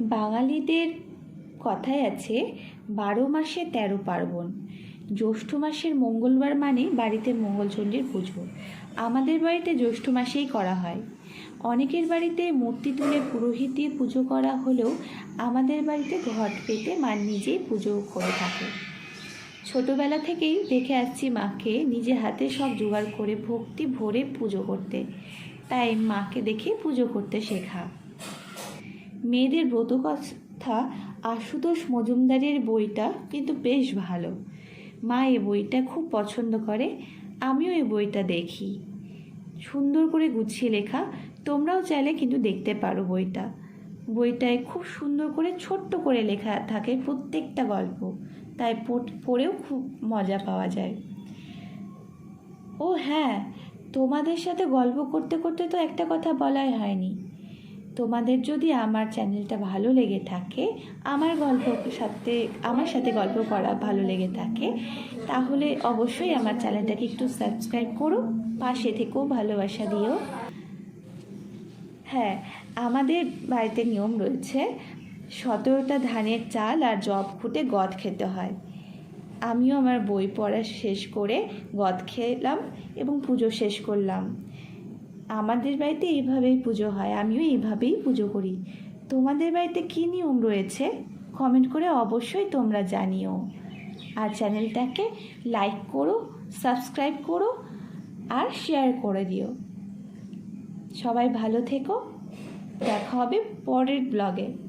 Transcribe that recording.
বাঙালিদের কথায় আছে, বারো মাসে তেরো পার্বণ। জ্যৈষ্ঠ মাসের মঙ্গলবার মানে বাড়িতে মঙ্গলচণ্ডীর পুজো। আমাদের বাড়িতে জ্যৈষ্ঠ মাসেই করা হয়। অনেকের বাড়িতে মূর্তি তুলে পুরোহিত দিয়ে পুজো করা হলেও আমাদের বাড়িতে ঘট পেতে মা নিজেই পুজো করে থাকে। ছোটবেলা থেকেই দেখে আসছি মাকে নিজে হাতে সব জোগাড় করে ভক্তি ভরে পুজো করতে। তাই মাকে দেখে পুজো করতে শেখা। মেয়েদের ব্রত কথা আশুতোষ মজুমদারের বইটা কিন্তু বেশ ভালো। মা এই বইটা খুব পছন্দ করে, আমিও এই বইটা দেখি। সুন্দর করে গুছিয়ে লেখা, তোমরাও চাইলে কিন্তু দেখতে পারো বইটা। বইটায় খুব সুন্দর করে ছোট্ট করে লেখা থাকে প্রত্যেকটা গল্প, তাই পড়- পড়েও খুব মজা পাওয়া যায়। ও হ্যাঁ তোমাদের সাথে গল্প করতে করতে তো একটা কথা বলাই হয়নি। তোমাদের যদি আমার চ্যানেলটা ভালো লেগে থাকে, আমার গল্প সাথে, আমার সাথে গল্প করা ভালো লেগে থাকে, তাহলে অবশ্যই আমার চ্যানেলটাকে একটু সাবস্ক্রাইব করো, পাশে থেকেও ভালোবাসা দিও। হ্যাঁ আমাদের বাড়িতে নিয়ম রয়েছে, সতেরোটা ধানের চাল আর জব খুঁটে গদ খেতে হয়। আমিও আমার বই পড়া শেষ করে গদ খেলাম এবং পুজো শেষ করলাম। আমাদের বাড়িতে এইভাবেই পুজো হয়, আমিও এইভাবেই পুজো করি। তোমাদের বাড়িতে কী নিয়ম রয়েছে? কমেন্ট করে অবশ্যই তোমরা জানিও। আর চ্যানেলটাকে লাইক করো, সাবস্ক্রাইব করো, আর শেয়ার করে দিও। সবাই ভালো থেকো। দেখা হবে পরের ব্লগে।